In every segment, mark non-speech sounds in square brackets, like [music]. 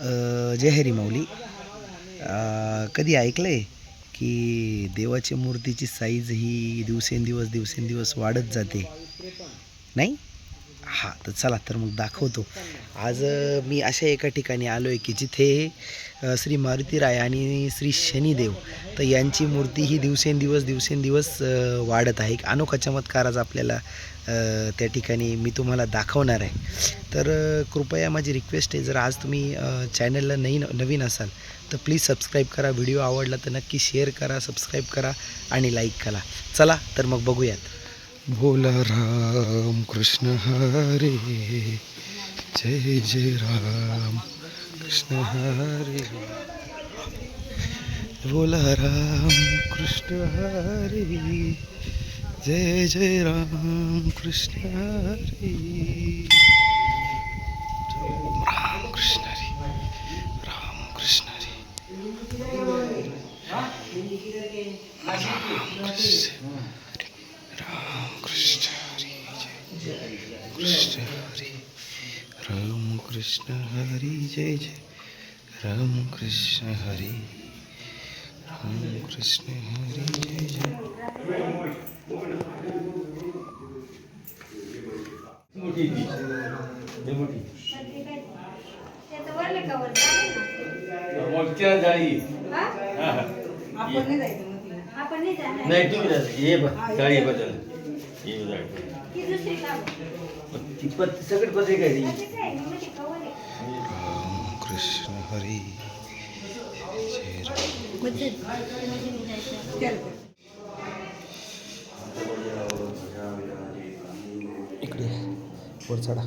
जय हरी माऊली. कधी ऐकलं आहे की देवाच्या मूर्तीची साईज ही दिवसेंदिवस दिवसेंदिवस वाढत जाते? नाही? हां तर चला तर मग दाखवतो. आज मी अशा एका ठिकाणी आलो आहे की जिथे श्री श्री मारुतीराय आणि श्री शनिदेव तर यांची मूर्ती ही दिवसेंदिवस दिवसेंदिवस वाढत आहे. एक अनोखा चमत्कार आज आपल्याला त्या ठिकाणी मी तुम्हाला दाखवणार आहे. तर कृपया माझी रिक्वेस्ट आहे जर आज तुम्ही चॅनलला नवीन नवीन असाल तर प्लीज सबस्क्राईब करा. व्हिडिओ आवडला तर नक्की शेअर करा सबस्क्राईब करा आणि लाईक करा. चला तर मग बघूयात. बोला राम कृष्ण हरे जय जय राम कृष्ण हरे. बोला राम कृष्ण हरे जय जय राम कृष्ण हरी। राम कृष्ण हरी। राम कृष्ण हरे। राम कृष्ण हरे। जय कृष्ण हरी। राम कृष्ण हरी। जय जय। राम कृष्ण हरी। राम कृष्ण हरी। जय जय मोठी ती लय मोठी त्याचं वरले कवर चालेल ना. मोठ्या जाळी हा? हा, हा. आपण नाही जायचं मग तिला. आपण नाही जाणार. नाही तुम्ही ब जाळी बदल? ती पत सगळी पत्रे काय कृष्ण हरे. इकडे वर चढा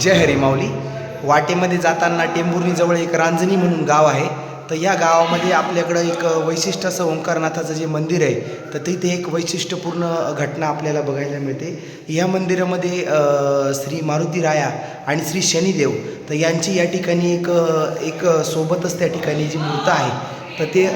जय हरी माऊली. वाटेमध्ये जाताना टेंभुर्णीजवळ एक रांजणी म्हणून गाव आहे. तर या गावामध्ये आपल्याकडं एक वैशिष्ट्य असं ओंकारनाथाचं जे मंदिर आहे तर तिथे एक वैशिष्ट्यपूर्ण घटना आपल्याला बघायला मिळते. या मंदिरामध्ये श्री मारुती राया आणि श्री शनिदेव तर यांची या ठिकाणी एक एक सोबतच त्या ठिकाणी जी मूर्त आहे तर ते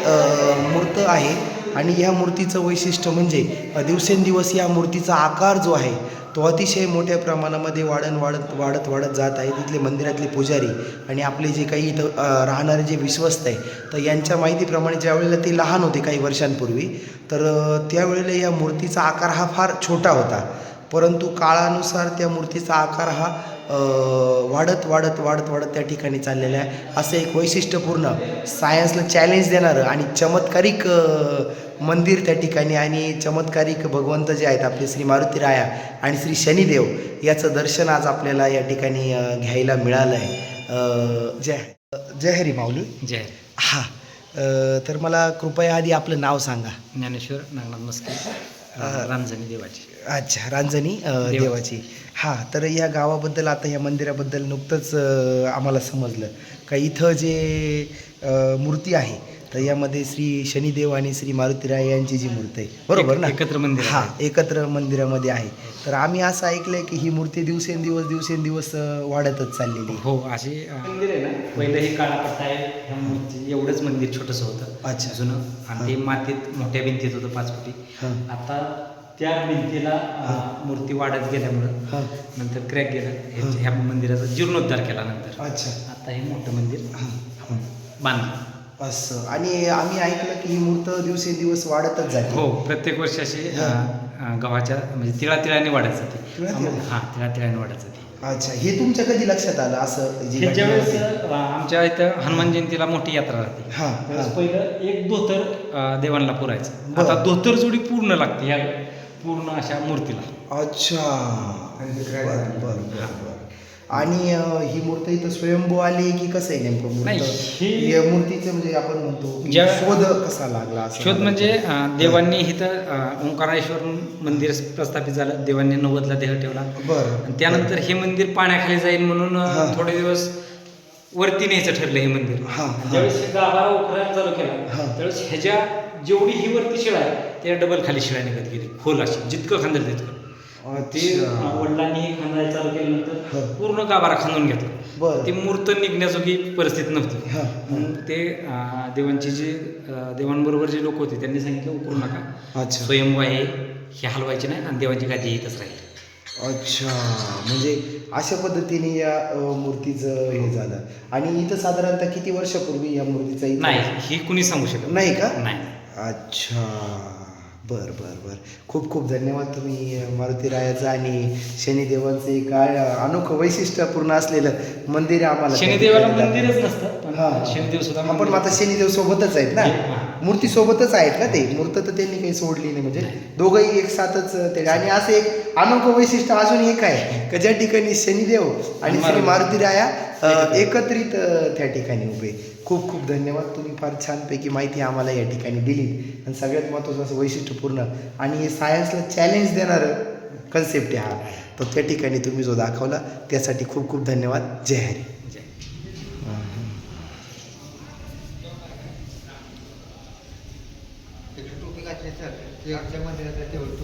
मूर्त आहे. आणि या मूर्तीचं वैशिष्ट्य म्हणजे दिवसेंदिवस या मूर्तीचा आकार जो आहे तो अतिशय मोठ्या प्रमाणामध्ये वाढन वाढत वाढत वाढत जात आहे. तिथले मंदिरातले पुजारी आणि आपले जे काही इथं राहणारे जे विश्वस्त आहे तर यांच्या माहितीप्रमाणे ज्या वेळेला ते लहान होते काही वर्षांपूर्वी तर त्यावेळेला या मूर्तीचा आकार हा फार छोटा होता. परंतु काळानुसार त्या मूर्तीचा आकार हा वाढत वाढत वाढत वाढत त्या ठिकाणी चाललेला आहे. असं एक वैशिष्ट्यपूर्ण सायन्सला चॅलेंज देणारं आणि चमत्कारिक मंदिर त्या ठिकाणी आणि चमत्कारिक भगवंत जे आहेत आपले श्री मारुती राया आणि श्री शनिदेव याचं दर्शन आज आपल्याला या ठिकाणी घ्यायला मिळालं आहे. जय जय हरी माऊली. जय हां. तर मला कृपया आधी आपलं नाव सांगा. ज्ञानेश्वर नागनाथ मस्के. रामजनी देवाची. अच्छा रांजणी देवाची. हां तर या गावाबद्दल आता या मंदिराबद्दल नुकतंच आम्हाला समजलं. का इथं जे मूर्ती आहे तर यामध्ये श्री शनिदेव आणि श्री मारुतीराय यांची जी मूर्ती आहे. बरोबर ना? एकत्र मंदिर. हां एकत्र मंदिरामध्ये आहे. तर आम्ही असं ऐकलंय की ही मूर्ती दिवसेंदिवस दिवसेंदिवस वाढतच चाललेली आहे. हो असे मंदिर आहे ना? पहिलं हे काळा पट्टा आहे. ह्या मूर्ती एवढंच मंदिर छोटंसं होतं. अच्छा. जुनं. आणि ते मातीत मोठ्या भिंतीत होतं पाच फुटी. हां. आता त्या भिंतीला मूर्ती वाढत गेल्यामुळं. नंतर क्रॅक गेलं. ह्या मंदिराचा जीर्णोद्धार केला नंतर. अच्छा. आता हे मोठं मंदिर बांधलं. असं आणि आम्ही ऐकलं की ही मूर्त दिवसेंदिवस वाढतच जाते हो प्रत्येक वर्षी अशी गव्हाच्या म्हणजे तिळा तिळाने वाढत जाते? हां तिळा तिळाने वाढत जाते अच्छा हे तुमच्या कधी लक्षात आलं असं जी ह्याच्या घटना वेळेस होती? अ, आमच्या इथं हनुमान जयंतीला मोठी यात्रा राहते. पहिलं एक धोतर देवांना पुरायचं. आता धोतर जोडी पूर्ण लागते ह्या पूर्ण अशा मूर्तीला अच्छा बरं बरं. आणि ही मूर्ती इथं स्वयंभू आली की कसं आहे नेमकं नाही, मूर्त ही- या मूर्तीचं म्हणजे आपण म्हणतो शोध कसा लागला शोध म्हणजे देवांनी इथं ओंकारेश्वर मंदिर प्रस्थापित झालं. देवांनी नव्वदला देह ठेवला. बरं. आणि त्यानंतर हे मंदिर पाण्याखाली जाईल म्हणून. थोडे दिवस वरती न्यायचं ठरलं हे मंदिर. ज्यावेळेस चालू केला. त्यावेळेस ह्याच्या जेवढी ही वरती शिळा आहे त्या डबल खाली शिळा निघत गेली. खोल अशी जितकं खांदेल तितकं. ते. वडिलांनी हे खांदायला चालू केल्यानंतर. पूर्ण गाभारा खांदून घेतला. ती मूर्त निघण्याजोगी परिस्थिती नव्हती. हा. मग ते देवांची जे देवांबरोबर जे लोक होते त्यांनी सांगितलं उकरू नका. अच्छा. स्वयंभू आहे हे हलवायचे नाही आणि देवांची गादी येतच राहील. अच्छा. म्हणजे अशा पद्धतीने या मूर्तीचं हे झालं. आणि इथं साधारणतः किती वर्षापूर्वी या मूर्तीचा नाही ही कुणी सांगू शकत नाही का? नाही. अच्छा. बर बर बर खूप खूप धन्यवाद तुम्ही मारुती रायाचं आणि शनिदेवांचं काय अनोखं वैशिष्ट्यपूर्ण असलेलं मंदिर आम्हाला शनिदेवाला मंदिरच. नसतं पण हा. शनिदेव सुद्धा पण मंदिर- आता शनिदेव सोबतच आहेत ना हा. मूर्ती सोबतच आहेत ना ते. मूर्त तर त्यांनी काही सोडली नाही. म्हणजे दोघंही एक साथच ते. आणि असं एक अनोखं वैशिष्ट्य अजून एक आहे [laughs] का ज्या ठिकाणी शनिदेव आणि श्री मारुती. राया एकत्रित. त्या ठिकाणी उभे. खूप खूप धन्यवाद. तुम्ही फार छानपैकी माहिती आम्हाला या ठिकाणी दिली आणि सगळ्यात महत्त्वाचं असं वैशिष्ट्यपूर्ण आणि हे सायन्सला चॅलेंज देणारं कन्सेप्ट आहे हा. तो त्या ठिकाणी तुम्ही जो दाखवला त्यासाठी खूप खूप धन्यवाद. जय हरी. जय. सर ते आमच्या मंदिरात तेवढं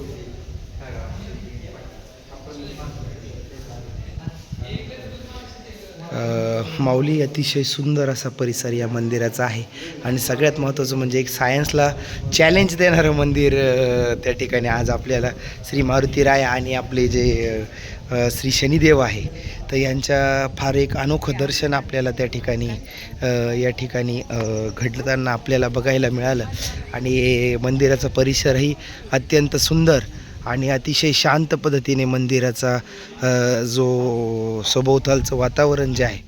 माऊली अतिशय सुंदर असा परिसर या मंदिराचा आहे आणि सगळ्यात महत्त्वाचं म्हणजे एक सायन्सला चॅलेंज देणारं मंदिर त्या ठिकाणी आज आपल्याला श्री मारुती राय आणि आपले जे श्री शनिदेव आहे तर यांच्या फार एक अनोखं दर्शन आपल्याला त्या ठिकाणी या ठिकाणी घडताना आपल्याला बघायला मिळालं. आणि मंदिराचा परिसरही अत्यंत सुंदर आणि अतिशय शांत पद्धतीने मंदिराचा जो सभोवतालचं वातावरण जे आहे